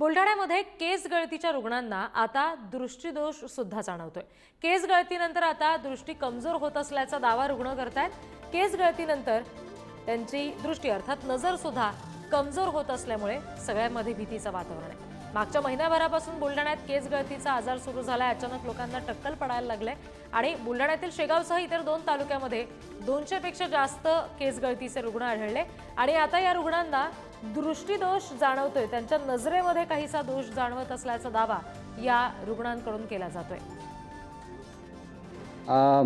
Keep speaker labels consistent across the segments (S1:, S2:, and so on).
S1: बुलढाण्यामध्ये केस गळतीच्या रुग्णांना आता दृष्टीदोष सुद्धा जाणवतोय. केस गळतीनंतर आता दृष्टी कमजोर होत असल्याचा दावा रुग्ण करतायत. केस गळतीनंतर त्यांची दृष्टी अर्थात नजर सुद्धा कमजोर होत असल्यामुळे सगळ्यांमध्ये भीतीचं वातावरण आहे. मागच्या महिन्याभरापासून बुलढाण्यात केस गळतीचा आजार सुरू झालाय. अचानक लोकांना टक्कल पडायला लागले आणि बुलढाण्यातील शेगावसह इतर दोन तालुक्यामध्ये दोनशेपेक्षा जास्त केस गळतीचे रुग्ण आढळले. आणि आता या रुग्णांना दृष्टीदोष जाणवतोय. त्यांच्या नजरेमध्ये काहीसा दोष जाणवत असल्याचा दावा या रुग्णांकडून केला जातोय.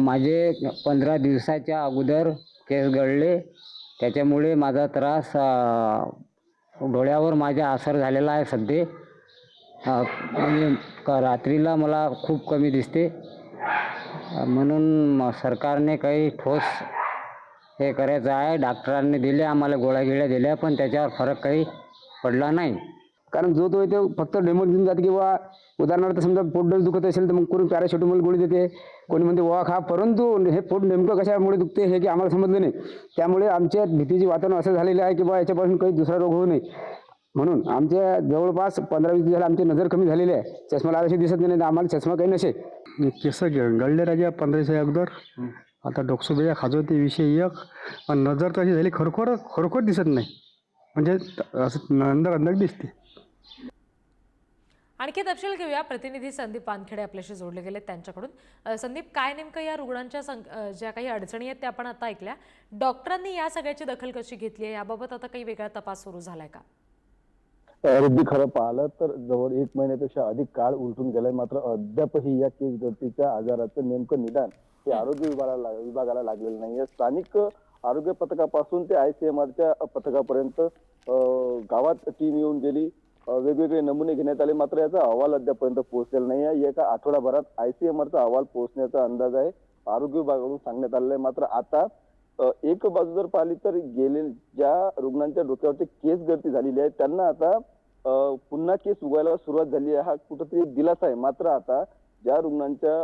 S2: माझे पंधरा दिवसाच्या अगोदर केस गळले. त्याच्यामुळे माझा त्रास डोळ्यावर माझ्या असर झालेला आहे सध्या. क- रात्रीला मला खूप कमी दिसते. म्हणून सरकारने काही ठोस हे करायचं आहे. डॉक्टरांनी दिले आम्हाला गोळ्या गिळ्या दिल्या पण त्याच्यावर फरक काही पडला नाही.
S3: कारण जो तो येतो फक्त डेमो देऊन जाते किंवा उदाहरणार्थ समजा पोट दुखत असेल तर मग कोणी पॅरासिटामॉल गोळी देते. कोणी म्हणते वा खा. परंतु हे पोट नेमकं कशामुळे दुखते हे की आम्हाला समजलं नाही. त्यामुळे आमच्या भीतीचे वातावरण असं झालेलं आहे की बा याच्यापासून काही दुसरा रोग होऊ नये. म्हणून आमच्या जवळपास पंधरा वीस दिवसाला आमची नजर कमी झालेली आहे. चष्मा लावायची दिसत नाही तर आम्हाला चष्मा काही नसे
S4: केस गळले राजा पंधरा दिवसा अगोदर. आता डोकसोबे खाजवते विषय एक. आणि नजर तर अशी झाली खरोखर खरोखर दिसत नाही. म्हणजे त- असं अंदर अंदर दिसते.
S1: आणखी तपशील घेऊया. प्रतिनिधी संदीप वानखेडे आपल्याशी जोडले गेले त्यांच्याकडून. संदीप काय नेमकं या रुग्णांच्या संग- ज्या काही अडचणी आहेत त्या आपण आता ऐकल्या. डॉक्टरांनी या सगळ्याची दखल कशी घेतली आहे? याबाबत आता काही वेगळा तपास सुरू झालाय का?
S5: अगदी खरं पाहिलं तर जवळ एक महिन्यापेक्षा अधिक काळ उलटून गेलाय. मात्र अद्यापही या केस गळतीच्या आजाराचं नेमकं निदान हे आरोग्य विभागाला विभागाला लागलेलं नाहीये. स्थानिक आरोग्य पथकापासून ते आय सी एम आरच्या पथकापर्यंत गावात टीम येऊन गेली. वेगवेगळे नमुने घेण्यात आले. मात्र याचा अहवाल अद्यापर्यंत पोहोचलेला नाही आहे एका आठवडाभरात आरचा अहवाल पोहोचण्याचा अंदाज आहे. आरोग्य विभागाकडून सांगण्यात आलेला आहे. मात्र आता एक बाजू जर पाहिली तर गेले ज्या रुग्णांच्या डोक्यावरती केस गर्दी झालेली आहे. त्यांना आता पुन्हा केस उगायला सुरुवात झाली आहे. हा कुठंतरी दिलासा आहे. मात्र आता ज्या रुग्णांच्या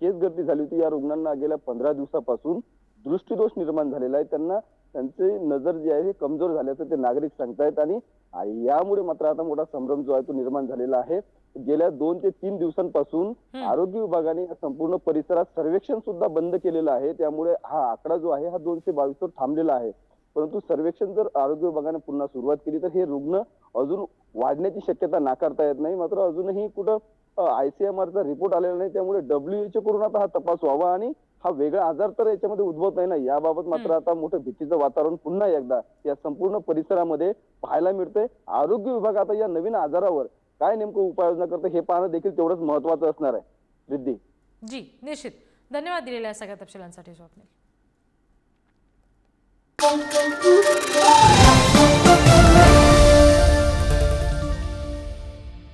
S5: केस गळती झाली होती या रुग्णांना गेल्या पंधरा दिवसापासून दृष्टीदोष निर्माण झालेला आहे. त्यांना त्यांची नजर जी आहे हे कमजोर झाल्याचं ते नागरिक सांगतायत आणि यामुळे मात्र आता मोठा संभ्रम जो आहे तो निर्माण झालेला आहे. गेल्या दोन ते तीन दिवसांपासून आरोग्य विभागाने या संपूर्ण परिसरात सर्वेक्षण सुद्धा बंद केलेलं आहे. त्यामुळे हा आकडा जो आहे हा दोनशे बावीस वर थांबलेला आहे. परंतु सर्वेक्षण जर आरोग्य विभागाने पुन्हा सुरुवात केली तर हे रुग्ण अजून वाढण्याची शक्यता नाकारता येत नाही. मात्र अजूनही कुठं आयसीएमआरचा रिपोर्ट आलेला नाही त्यामुळे डब्ल्यूएचओ कडून आता हा तपास व्हावा आणि हा वेगळा आजार तर याच्यामध्ये उद्भवत नाही ना. याबाबत मात्र आता मोठं भीतीचं वातावरण पुन्हा एकदा या संपूर्ण परिसरामध्ये पाहायला मिळतंय. आरोग्य विभाग आता या नवीन आजारावर काय नेमकं उपाययोजना करतं हे पाहणं देखील तेवढंच महत्वाचं असणार आहे. रिद्धी.
S1: जी निश्चित. धन्यवाद दिलेल्या सगळ्या तपशिलांसाठी स्वप्नील.